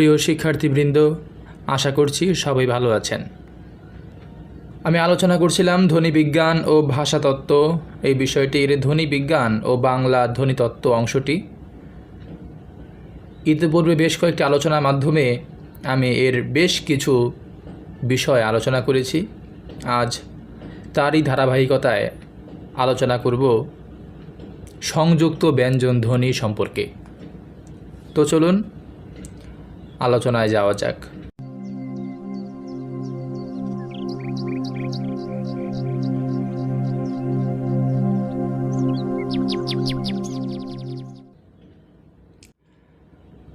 প্রিয় শিক্ষার্থীবৃন্দ, আশা করছি সবাই ভালো আছেন। আমি আলোচনা করছিলাম ধ্বনি বিজ্ঞান ও ভাষাতত্ত্ব এই বিষয়টির ধ্বনি বিজ্ঞান ও বাংলা ধ্বনিতত্ত্ব অংশটি। ইতিপূর্বে বেশ কয়েকটি আলোচনার মাধ্যমে আমি এর বেশ কিছু বিষয় আলোচনা করেছি। আজ তারই ধারাবাহিকতায় আলোচনা করব সংযুক্ত ব্যঞ্জন ধ্বনি সম্পর্কে। তো চলুন আলোচনায় যাওয়া যাক।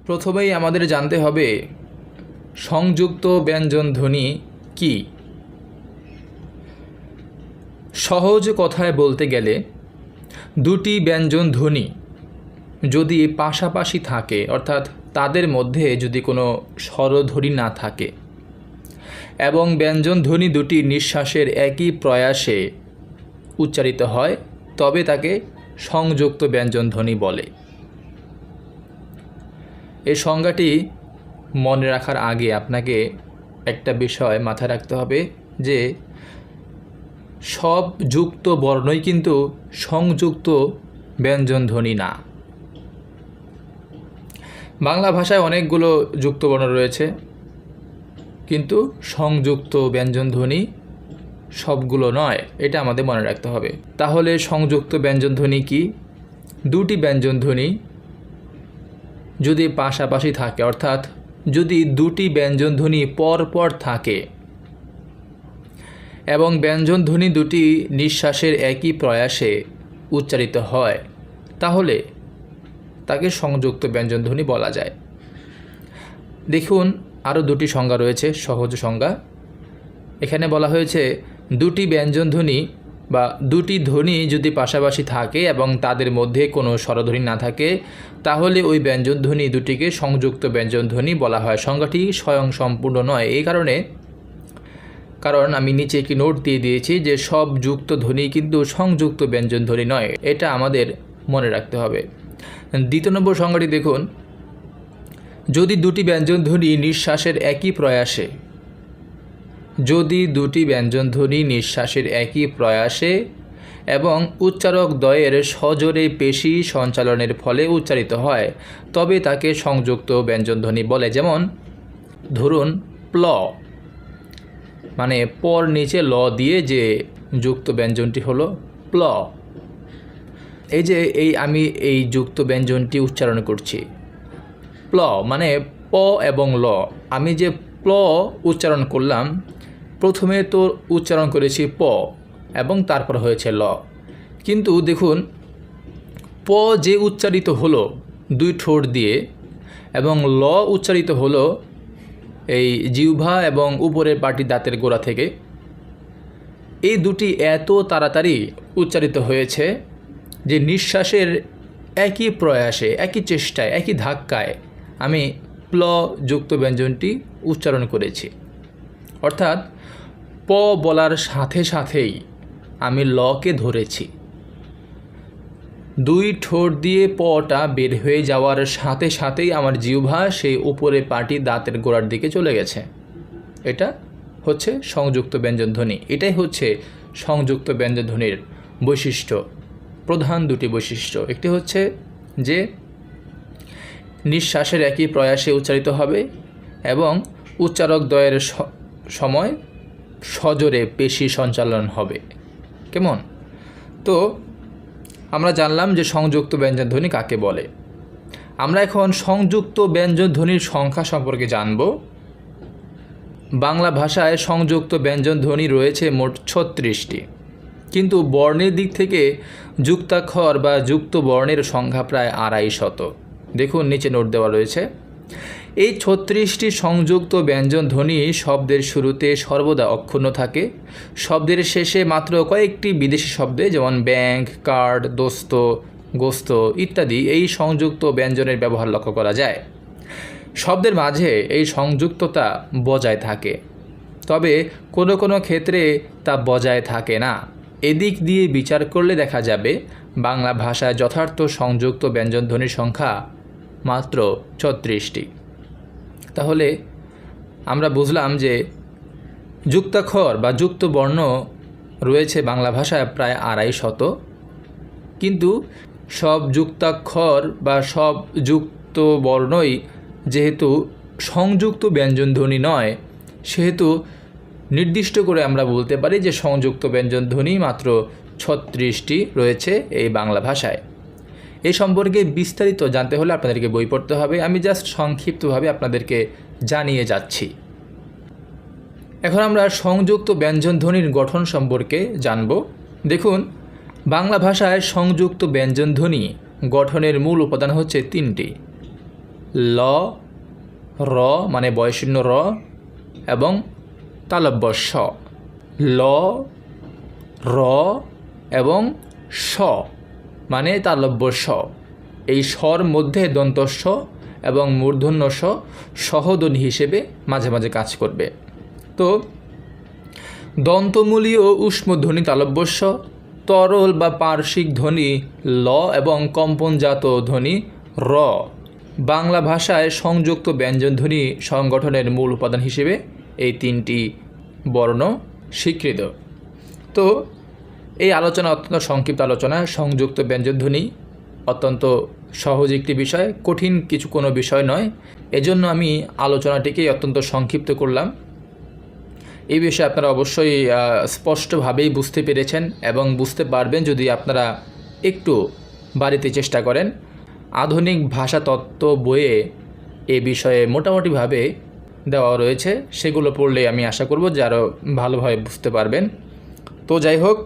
প্রথমেই আমাদের জানতে হবে, সংযুক্ত ব্যঞ্জন ধ্বনি কি? সহজ কথায় বলতে গেলে, দুটি ব্যঞ্জন ধ্বনি যদি পাশাপাশি থাকে, অর্থাৎ তাদের মধ্যে যদি কোনো স্বরধ্বনি না থাকে। এবং ব্যঞ্জন ধ্বনি দুটি নিঃশ্বাসের একই প্রয়াসে উচ্চারিত হয়, তবে তাকে সংযুক্ত ব্যঞ্জন ধ্বনি বলে। এই সংজ্ঞাটি মনে রাখার আগে আপনাকে একটা বিষয় মাথায় রাখতে হবে যে, সব যুক্ত বর্ণই কিন্তু সংযুক্ত ব্যঞ্জন ধ্বনি না। বাংলা ভাষায় অনেকগুলো যুক্ত বর্ণ রয়েছে, কিন্তু সংযুক্ত ব্যঞ্জন ধ্বনি সবগুলো নয়, এটা আমাদের মনে রাখতে হবে। তাহলে সংযুক্ত ব্যঞ্জন ধ্বনি কি? দুটি ব্যঞ্জন ধ্বনি যদি পাশাপাশি থাকে, অর্থাৎ যদি দুটি ব্যঞ্জন ধ্বনি পর পর থাকে এবং ব্যঞ্জন ধ্বনি দুটি নিঃশ্বাসের একই প্রয়াসে উচ্চারিত হয়, তাহলে তাকে সংযুক্ত ব্যঞ্জনধ্বনি বলা যায়। দেখুন আরও দুটি সংজ্ঞা রয়েছে, সহজ সংজ্ঞা। এখানে বলা হয়েছে, দুটি ব্যঞ্জনধ্বনি বা দুটি ধ্বনি যদি পাশাপাশি থাকে এবং তাদের মধ্যে কোনো স্বরধ্বনি না থাকে, তাহলে ওই ব্যঞ্জনধ্বনি দুটিকে সংযুক্ত ব্যঞ্জনধ্বনি বলা হয়। সংজ্ঞাটি স্বয়ং সম্পূর্ণ নয়। এই কারণে, কারণ আমি নিচে একটি নোট দিয়ে দিয়েছি যে সব যুক্ত ধ্বনি কিন্তু সংযুক্ত ব্যঞ্জনধ্বনি নয়। এটা আমাদের মনে রাখতে হবে। দ্বিতীয় নম্বর সংজ্ঞাটি দেখুন। যদি দুটি ব্যঞ্জন ধ্বনি নিঃশ্বাসের একই প্রয়াসে, যদি দুটি ব্যঞ্জন ধ্বনি নিঃশ্বাসের একই প্রয়াসে এবং উচ্চারক দ্বয়ের সজোরে পেশি সঞ্চালনের ফলে উচ্চারিত হয়, তবে তাকে সংযুক্ত ব্যঞ্জন ধ্বনি বলে। যেমন, ধরুন, প্ল মানে পর নিচে ল দিয়ে যে যুক্ত ব্যঞ্জনটি হলো প্ল। এই যে এই আমি এই যুক্ত ব্যঞ্জনটি উচ্চারণ করছি। প্ল মানে প এবং ল। আমি যে প্ল উচ্চারণ করলাম, প্রথমে তো উচ্চারণ করেছি প এবং তারপর হয়েছে ল। কিন্তু দেখুন, প যে উচ্চারিত হলো দুই ঠোঁট দিয়ে এবং ল উচ্চারিত হলো এই জিহ্বা এবং উপরের পাটি দাঁতের গোড়া থেকে, এই দুটি এত তাড়াতাড়ি উচ্চারিত হয়েছে যে নিঃশ্বাসের একই প্রয়াসে, একই চেষ্টায়, একই ধাক্কায় আমি প্ল যুক্ত ব্যঞ্জনটি উচ্চারণ করেছি। অর্থাৎ, প বলার সাথে সাথেই আমি লকে ধরেছি। দুই ঠোঁট দিয়ে পটা বের হয়ে যাওয়ার সাথে সাথেই আমার জিহ্বা সেই উপরে পাটি দাঁতের গোড়ার দিকে চলে গেছে। এটা হচ্ছে সংযুক্ত ব্যঞ্জনধ্বনি। এটাই হচ্ছে সংযুক্ত ব্যঞ্জনধ্বনির বৈশিষ্ট্য। প্রধান দুটি বৈশিষ্ট্য। একটি হচ্ছে যে, নিঃশ্বাসের একই প্রয়াসে উচ্চারিত হবে এবং উচ্চারক দ্বয়ের সময় সজোরে পেশি সঞ্চালন হবে। কেমন? তো, আমরা জানলাম যে সংযুক্ত ব্যঞ্জন ধ্বনি কাকে বলে? আমরা এখন সংযুক্ত ব্যঞ্জন ধ্বনির সংখ্যা সম্পর্কে জানব। বাংলা ভাষায় সংযুক্ত ব্যঞ্জন ধ্বনি রয়েছে মোট ছত্রিশটি। কিন্তু বর্ণের দিক থেকে যুক্তাক্ষর বা যুক্ত বর্ণের সংখ্যা প্রায় আড়াই শত। দেখুন, নিচে নোট দেওয়া রয়েছে। এই ছত্রিশটি সংযুক্ত ব্যঞ্জন ধ্বনি শব্দের শুরুতে সর্বদা অক্ষুণ্ণ থাকে। শব্দের শেষে মাত্র কয়েকটি বিদেশি শব্দে যেমন ব্যাংক কার্ড, দোস্ত, গোস্ত ইত্যাদি এই সংযুক্ত ব্যঞ্জনের ব্যবহার লক্ষ্য করা যায়। শব্দের মাঝে এই সংযুক্ততা বজায় থাকে। তবে কোনো কোনো ক্ষেত্রে তা বজায় থাকে না। এদিক দিয়ে বিচার করলে দেখা যাবে, বাংলা ভাষায় যথার্থ সংযুক্ত ব্যঞ্জনধ্বনির সংখ্যা মাত্র ছত্রিশটি। তাহলে আমরা বুঝলাম যে যুক্তাক্ষর বা যুক্ত বর্ণ রয়েছে বাংলা ভাষায় প্রায় আড়াই শত। কিন্তু সব যুক্তাক্ষর বা সব যুক্ত বর্ণই যেহেতু সংযুক্ত ব্যঞ্জনধ্বনি নয়, সেহেতু নির্দিষ্ট করে আমরা বলতে পারি যে সংযুক্ত ব্যঞ্জনধ্বনি মাত্র ছত্রিশটি রয়েছে এই বাংলা ভাষায়। এই সম্পর্কে বিস্তারিত জানতে হলে আপনাদেরকে বই পড়তে হবে। আমি জাস্ট সংক্ষিপ্তভাবে আপনাদেরকে জানিয়ে যাচ্ছি। এখন আমরা সংযুক্ত ব্যঞ্জনধ্বনির গঠন সম্পর্কে জানব। দেখুন, বাংলা ভাষায় সংযুক্ত ব্যঞ্জনধ্বনি গঠনের মূল উপাদান হচ্ছে তিনটি। ল, র মানে বয়শূন্য র এবং তালব্য স ল, র এবং স মানে তালব্য স এই স্বর মধ্যে দন্তস্ব এবং মূর্ধন্য স সহধ্বনি হিসেবে মাঝে মাঝে কাজ করবে। তো দন্তমূলীয় উষ্মধ্বনি তালব্যস্ব তরল বা পার্শ্বিক ধ্বনি ল এবং কম্পনজাত ধ্বনি র। বাংলা ভাষায় সংযুক্ত ব্যঞ্জনধ্বনি সংগঠনের মূল উপাদান হিসেবে এই তিনটি বর্ণ স্বীকৃত। তো এই আলোচনা অত্যন্ত সংক্ষিপ্ত আলোচনা, সংযুক্ত ব্যঞ্জনধ্বনি, অত্যন্ত সহজ একটি বিষয়, কঠিন কিছু কোনো বিষয় নয়। এজন্য আমি আলোচনাটিকে অত্যন্ত সংক্ষিপ্ত করলাম। এই বিষয়ে আপনারা অবশ্যই স্পষ্টভাবেই বুঝতে পেরেছেন এবং বুঝতে পারবেন যদি আপনারা একটু বাড়িতে চেষ্টা করেন। আধুনিক ভাষা তত্ত্ব বইয়ে এ বিষয়ে মোটামুটিভাবে দেওয়া রয়েছে, সেগুলো পড়লে আমি আশা করব যে আরও ভালোভাবে বুঝতে পারবেন। তো যাই হোক,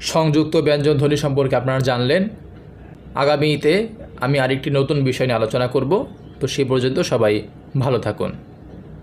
সংযুক্ত ব্যঞ্জন ধ্বনি সম্পর্কে আপনারা জানলেন। আগামীতে আমি আরেকটি নতুন বিষয় নিয়ে আলোচনা করব। তো সে পর্যন্ত সবাই ভালো থাকুন।